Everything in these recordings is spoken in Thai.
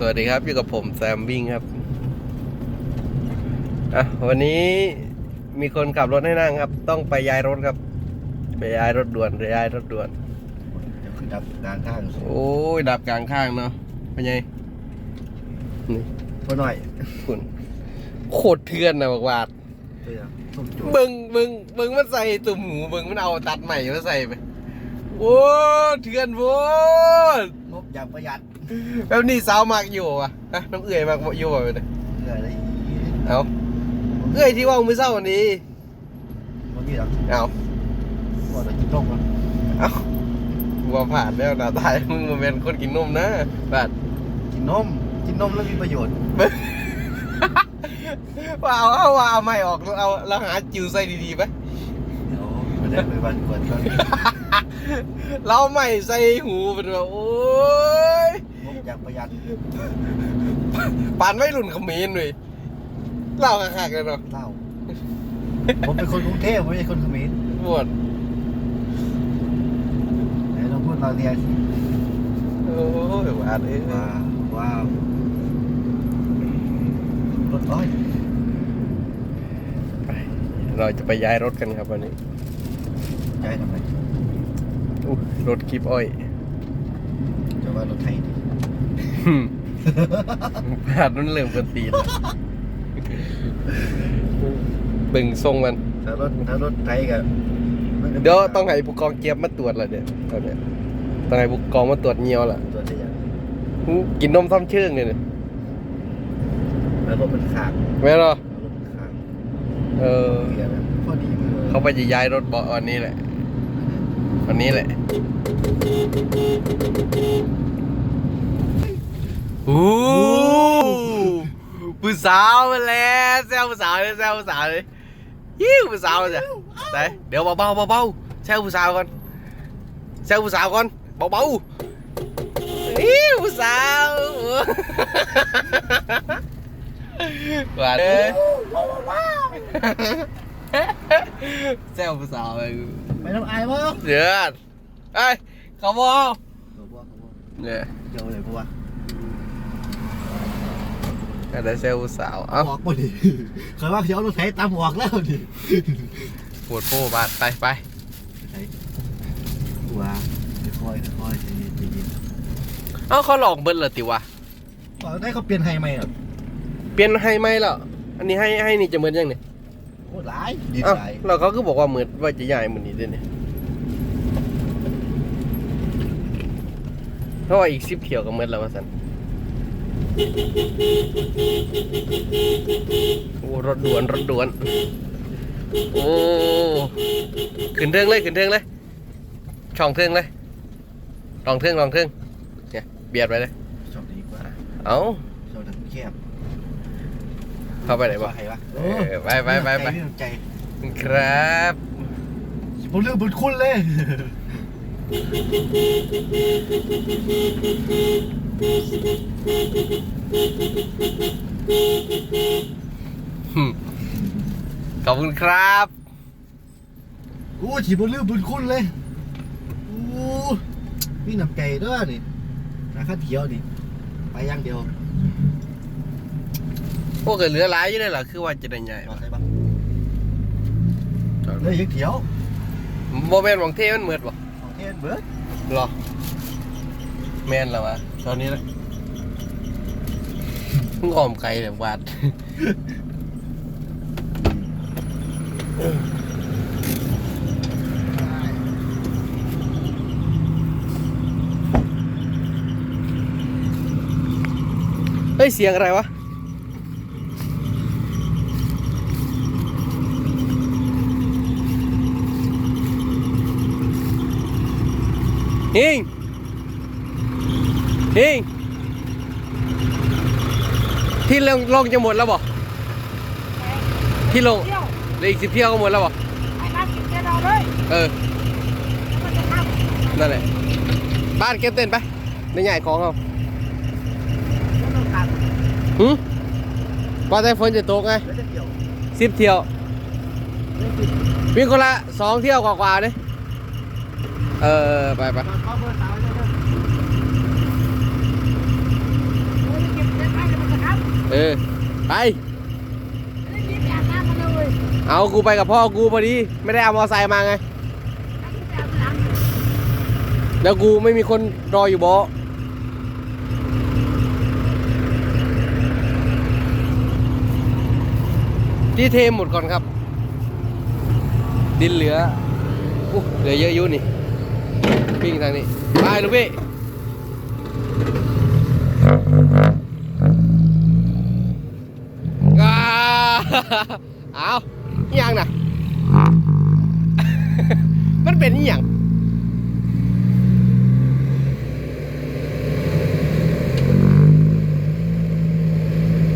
สวัสดีครับอยู่กับผมแซมวิ่งครับอะวันนี้มีคนขับรถให้นั่งครับ ต้องไปย้ายรถครับ ไปย้ายรถด่วนไปย้ายรถด่วนเดี๋ยวขึ้นดับกลางข้างโอ้ยดับกลางข้างเนาะเป็นไงนี่พอหน่อยคุณโคตรเทือนนะบอกว่าเพื่อส้มจุ๊เบิงเบิงเบิงมันใส่ตุ่มหูเบิงมันเอาตัดใหม่มาใส่ไปโอ้เทือนโว้ยงบอย่างประหยัด แบบนี้สาวมากอยู่วะฮะน้ำเอื่อยมากอยู่วะเนี่ยเพื่ออะไรอีกเอาเอื่อยที่ว่ามือเศร้าวันนี้มันมีหรอกเอาว่าจะกินต้มกันเอาว่าผ่านแล้วนะตายมึงมาเป็นคนกินนมนะบาดกินนมกินนมแล้วมีประโยชน์ว่าเอาเอาว่าเอาไม่ออกเอาเราหาจิวใส่ดีๆไปเดี๋ยวมาได้ไปวันกวนก่อนเราไม่ใส่หูเป็นแบบโอ้ยงบ อย่างประหยัดปานไม่รุ่นเขมิ้นเลยเล่าคักๆเลยเนาะเหล้าผมเป็นคนกรุงเทพไม่ใช่คนเขมรปวดไหนลองพูดเราเรียนสิโอ้ยบาดเอ้ยว้าวว้าวรถอ้อยเราจะไปย้ายรถกันครับวันนี้ใจทำไมอุ๊ยรถกิฟอ้อยจะว่ารถไทยดิ บาดมันเริ่มกันตีนแล้วเบึงทรงมัน ถ้ารถถ้ารถไทยกับเดี๋ยวต้องให้ผู้กองเกียบมาตรวจแล้วเนี่ยตอนเนี้ยต้องให้ผู้กองมาตรวจเงียวล่ะตัวเดียวหูกินนมท่อมเชื่องเลยเนี่ยแล้วรถมันขาดแม่นเหรอแล้วรถมันขาดเออเกียร์แบบพอดีมือเขาไปจะย้ายรถเบาะวันนี้แหละ วันนี้แหละ โอ้ผู้สาวมาแล้วแซวผู้สาวเลยแซวผู้สาวเลยยิ้วผู้สาวจ้ะไหนเดี๋ยวเบาๆเบาๆแซวผู้สาวก่อนแซวผู้สาวก่อนเบาๆยิ้วผู้สาวหวานเลยแซวผู้สาวเลยไปน้ำอายมั้งเดือดเอ้ยเขาบอกเดี๋ยวว่าเขาบอกเนี่ยเดี๋ยวเลยเพราะว่า ก็ได้เซลล์สาว เอ้าออกบ่ดิเคยว่าเขาเอารถไถตามออกแล้วดิปวดโป้บาดไปไปไถว่าค่อยๆค่อยๆใจเย็นใจเย็นเอ้าเขาหลอกเบิ้ลเหรอติวะอ๋อได้เขาเปลี่ยนให้ไหมอะเปลี่ยนให้ไหมล่ะอันนี้ให้ให้นี่จะเหมือนยังเนี่ยโคตรหลายดีเอ้าใจเราเขาก็บอกว่าเหมือนว่าจะใหญ่เหมือนนี้ด้วยเนี่ยเพราะว่าอีกสิบเที่ยวก็เหมือนแล้วว่าสัน โอ้รถด่วนรถด่วน โอ้ ขึ้นเทิงเลยขึ้นเทิงเลย ช่องเทิงเลย ลองเทิงลองเทิงเนี่ยเบียดไปเลย ชอบดีกว่าเอ้าชอบทางแคบเข้าไปไหนบ้างใครวะเออไปไปไปไปมีน้ำใจครับผมเรื่องบุญคุณเลยหึ ขอบคุณครับอู้ฉีบนเรื่องบุญคุณเลยอู้มีน้ำใจด้วยนี่ราคาเที่ยวนี่ ไปอย่างเดียวพวกเกิดเหลือหลายอยู่ได้หรอคือว่าจะได้ใหญ่รอใช่ปะเลยยังเที่ยวโมเมนต์ของเทมันเหมือนบ่ของเทนเบิร์ดหรอแมนแล้ววะ ตอนนี้นะงออมไกลแบบวาดเฮ้ย เสียงอะไรวะเฮง เฮงที่ลงลงจะหมดแล้วบ่ที่ลงเที่ยวเหลืออีกสิบเที่ยวก็หมดแล้วบ่ไอ้บ้านกินเที่ยวเราเลยเออแล้วมันจะทำนั่นแหละบ้านเก็บเต้นไปในใหญ่ของเขาแล้วต้องการหืมว่าแต่ฝนจะตกไงแล้วจะเที่ยวสิบเที่ยววิ่งคนละสองเที่ยวกว่าๆเลยเออ ไปไป ตอนเข้าเบอร์สาวเจ้าเด้อ โอ้ย เออ ไปไม่ได้รีบอาบน้ำมาเลยเอากูไปกับพ่อกูพอดี ไม่ได้เอามอไซค์มาไง แล้วกูจะอาบน้แล้วกูไม่มีคนรออยู่บ่ที่เทหมดก่อนครับ ดินเหลือเหลือเยอะอยุ่นี่ ปิ้งทางนี้ ไปลูกพี่ อ่า เอาอหยังน่ะ มันเป็นอหยัง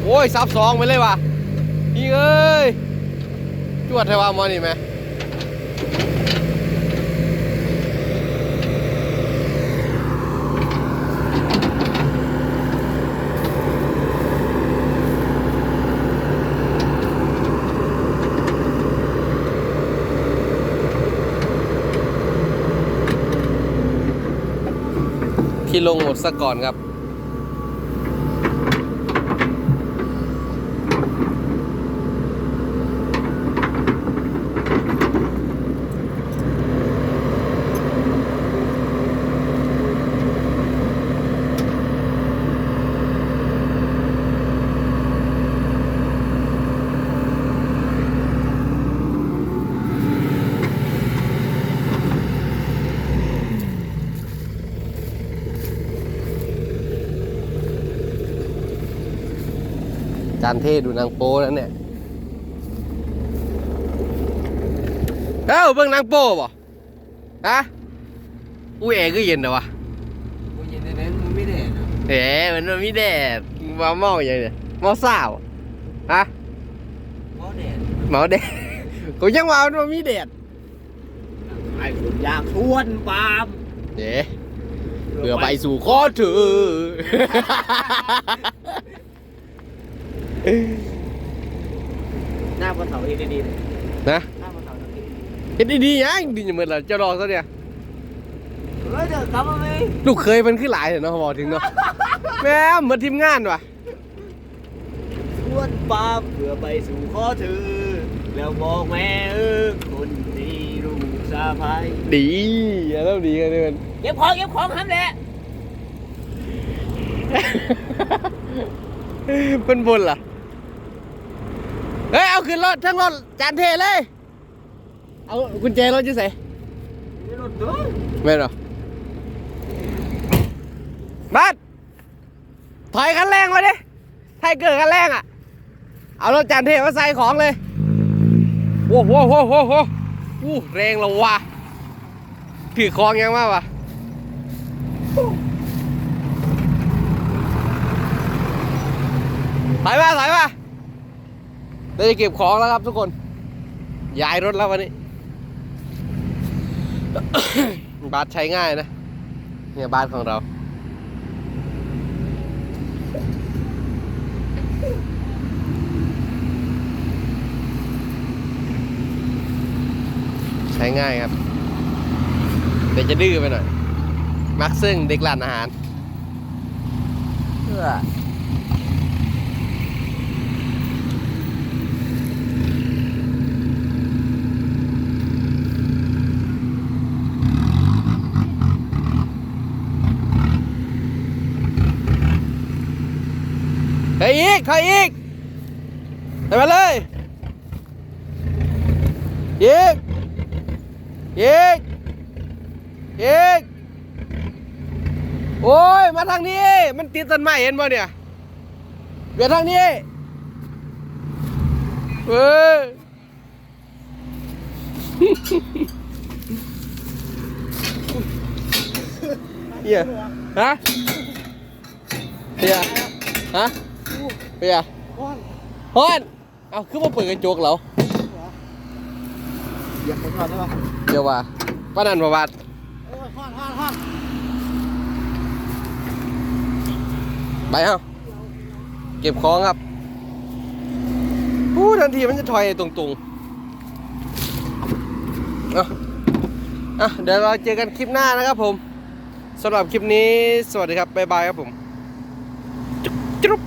โอ้ยซับสองไปเลยว่ะพี่เอ้ย จวดไทวามอนี่ไหมที่ ลงหมดซะก่อนครับ จานเท่ดูนางโป้นั่นเนี่ยเอ้าเบิ่งนางโป้บ่ฮะอุ้ยแอร์ก็เย็นนะวะกูยินในนั้นมึงไม่ได้นะแหมมันมีแดดมาเมาอย่างเนี่ยเมาสาวฮะเพราะแดดเมาแดดกูยังว่ามันบ่มีแดดไอ้คุณอยากชวนปาล์มเด้เพื่อไปสู่ข้อถือ หน้าพอเถาเองดีๆเลยนะหน้าพอเถาเองดีเฮ็ดดีๆยังดีอย่างเหมือนล่ะเจ้ารอซะเนี่ยๆเฮ้ยเดี๋ยวกลับมาไหมลูกเคยมันขึ้นหลายเนาะบอกถึงเนาะแม่เหมือนทีมงานว่ะชวนปาล์มเพื่อไปสู่ข้อเธอ แล้วบอกแม่เออคนดีลูกสะพ้ายดีอย่าเล่าดีกันเลยมัน เก็บของเก็บของทำแหละเป็นบุญล่ะ เฮ้ยเอาขึ้นรถทั้งรถจานเทเลย เอากุญแจรถจะใส่ไม่รถด้วยไม่หรอบัสถอยคันแรงมาดิถ้าเกิดคันแรงอะ เอารถจานเทมาใส่ของเลยโว้โหโว้โหโว้โหอู้แรงและว่ะถือคลองยังมากวะถอยมาถอยมา เราจะเก็บของแล้วครับทุกคน ย้ายรถแล้ววันนี้ บาสใช้ง่ายนะ เนี่ยบาสของเรา ใช้ง่ายครับแต่จะดื้อไปหน่อย มักซึ่งเด็กร้านอาหารเอื้อ เฮ้ยอีกถอยอีกถอยมาเลยอีกอีกอีกโอ้ย มาทางนี้ มันติดต้นไม้เห็นบ่เนี่ยเบียดทางนี้เฮ้ยเฮียฮะเฮียฮะ เฮียก้อนฮอนเอาคือมาเปิดกระจกเหรอเหยียบผมก่อนได้ปะเดี๋ยวว่าป้านันประวัติโอ้ยห้อนห้อนห้อนไปเอาเก็บของครับอู้ทันทีมันจะถอยตรงๆเอาอะเดี๋ยวเราเจอกันคลิปหน้านะครับผมสำหรับคลิปนี้สวัสดีครับ บ๊ายบายครับผมจุ๊บจุ๊บ